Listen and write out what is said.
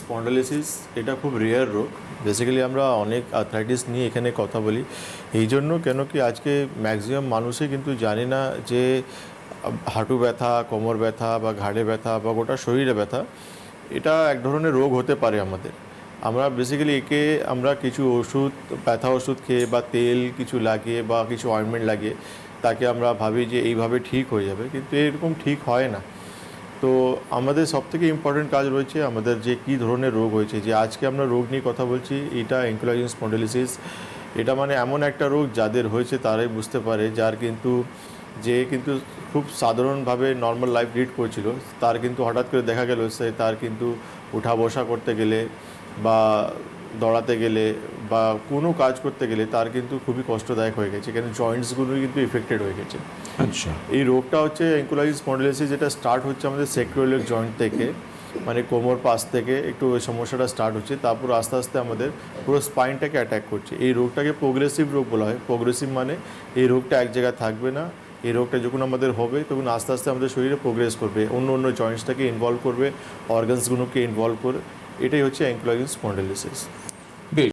স্পন্ডালিসিস এটা খুব রেয়ার রোগ। বেসিক্যালি আমরা অনেক আর্থ্রাইটিস নিয়ে এখানে কথা বলি। এই জন্য কেন কি আজকে ম্যাক্সিমাম মানুষই কিন্তু জানে না যে, হাঁটু ব্যথা, কোমর ব্যথা বা ঘাড়ে ব্যথা বা গোটা শরীরে ব্যথা, এটা এক ধরনের রোগ হতে পারে আমাদের। আমরা বেসিক্যালি একে আমরা কিছু ওষুধ, ব্যথা ওষুধ খেয়ে বা তেল কিছু লাগিয়ে বা কিছু অয়েন্টমেন্ট লাগিয়ে তাকে আমরা ভাবি যে এইভাবে ঠিক হয়ে যাবে, কিন্তু এরকম ঠিক হয় না। তো আমাদের সবথেকে ইম্পর্টেন্ট কাজ রয়েছে আমাদের যে কী ধরনের রোগ হয়েছে, যে আজকে আমরা রোগ নিয়ে কথা বলছি, এটা এনকোলাইজিং স্পন্ডিলিসিস এটা মানে এমন একটা রোগ যাদের হয়েছে তারাই বুঝতে পারে, যার কিন্তু, যে কিন্তু খুব সাধারণভাবে নর্মাল লাইফ লিড করছিল। তার কিন্তু হঠাৎ করে দেখা গেল সে তার কিন্তু উঠা বসা করতে গেলে বা দৌড়াতে গেলে বা কোনো কাজ করতে গেলে তার কিন্তু খুবই কষ্টদায়ক হয়ে গেছে এখানে জয়েন্টসগুলো কিন্তু এফেক্টেড হয়ে গেছে। আচ্ছা। এই রোগটা হচ্ছে অ্যাঙ্কুলাইজ স্পন্ডিলোসিস যেটা স্টার্ট হচ্ছে আমাদের সেক্রোলিক জয়েন্ট থেকে মানে কোমর পাশ থেকে একটু ওই সমস্যাটা স্টার্ট হচ্ছে তারপর আস্তে আস্তে আমাদের পুরো স্পাইনটাকে অ্যাটাক করছে। এই রোগটাকে প্রোগ্রেসিভ রোগ বলা হয়। প্রোগ্রেসিভ মানে এই রোগটা এক জায়গায় থাকবে না এই রোগটা যখন আমাদের হবে তখন আস্তে আস্তে আমাদের শরীরে প্রোগ্রেস করবে অন্য অন্য জয়েন্টসটাকে ইনভলভ করবে অর্গানসগুলোকে ইনভলভ করে এটাই হচ্ছে অ্যাঙ্কুলাইজ স্পন্ডিলোসিস